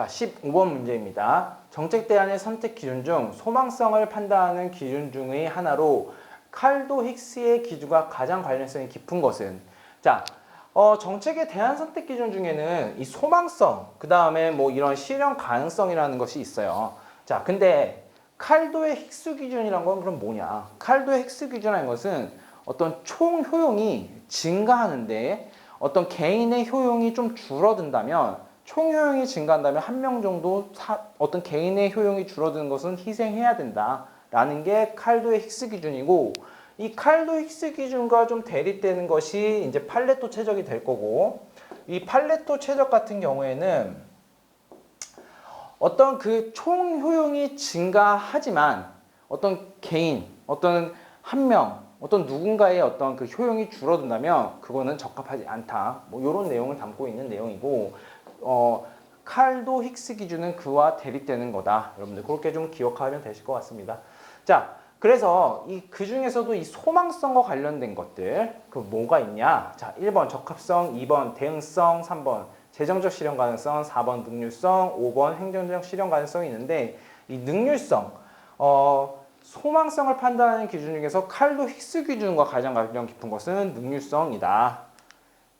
자, 15번 문제입니다. 정책 대안의 선택 기준 중 소망성을 판단하는 기준 중의 하나로 칼도 힉스의 기준과 가장 관련성이 깊은 것은 자, 어, 정책의 대안 선택 기준 중에는 이 소망성, 그 다음에 뭐 이런 실현 가능성이라는 것이 있어요. 자, 근데 칼도의 힉스 기준이란 건 그럼 뭐냐? 칼도의 힉스 기준이라는 것은 어떤 총 효용이 증가하는데 어떤 개인의 효용이 좀 줄어든다면 총 효용이 증가한다면 한 명 정도 사- 어떤 개인의 효용이 줄어드는 것은 희생해야 된다라는 게 칼도의 힉스 기준이고 이 칼도 힉스 기준과 좀 대립되는 것이 이제 팔레토 최적이 될 거고 이 팔레토 최적 같은 경우에는 어떤 그 총 효용이 증가하지만 어떤 개인, 어떤 한 명, 어떤 누군가의 어떤 그 효용이 줄어든다면 그거는 적합하지 않다. 뭐 이런 내용을 담고 있는 내용이고 어 칼도 힉스 기준은 그와 대립되는 거다. 여러분들 그렇게 좀 기억하면 되실 것 같습니다. 자, 그래서 이 그 중에서도 이 소망성과 관련된 것들 그 뭐가 있냐? 자, 1번 적합성, 2번 대응성, 3번 재정적 실현 가능성, 4번 능률성, 5번 행정적 실현 가능성이 있는데 이 능률성 어 소망성을 판단하는 기준 중에서 칼도 힉스 기준과 가장 관련 깊은 것은 능률성이다.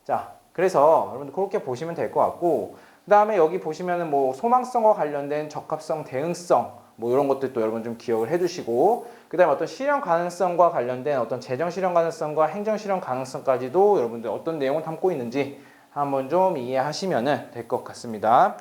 자, 그래서 여러분들 그렇게 보시면 될 것 같고 그 다음에 여기 보시면은 뭐 소망성과 관련된 적합성, 대응성 뭐 이런 것들도 여러분 좀 기억을 해두시고 그 다음에 어떤 실현 가능성과 관련된 어떤 재정 실현 가능성과 행정 실현 가능성까지도 여러분들 어떤 내용을 담고 있는지 한번 좀 이해하시면 될 것 같습니다.